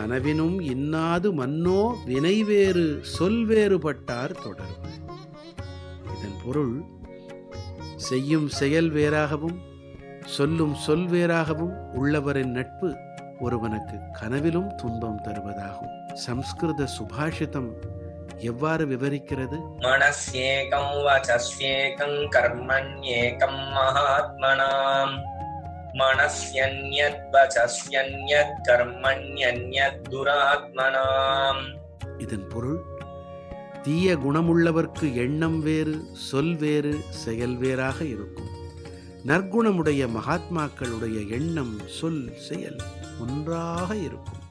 கனவினும் இன்னாது மன்னோ வினைவேறு சொல்வேறுபட்டார் தொடர் இதன் பொருள் செய்யும் செயல் வேறாகவும் சொல்லும் சொல் வேறாகவும் உள்ளவரின் நட்பு ஒருவனுக்கு கனவிலும் துன்பம் தருவதாகும். சம்ஸ்கிருத சுபாஷிதம் எவ்வாறு விவரிக்கிறது? மனசேகம் வச்சேகம் ஏகம் மகாத்மனாம். மனசியன்யத்வச்சஸ்யன்யத்கர்மண்யன்யத்துராத்மனாம் இதன் பொருள் தீய குணமுள்ளவர்க்கு எண்ணம் வேறு சொல் வேறு செயல் வேறாக இருக்கும். நற்குணமுடைய மகாத்மாக்களுடைய எண்ணம் சொல் செயல் ஒன்றாக இருக்கும்.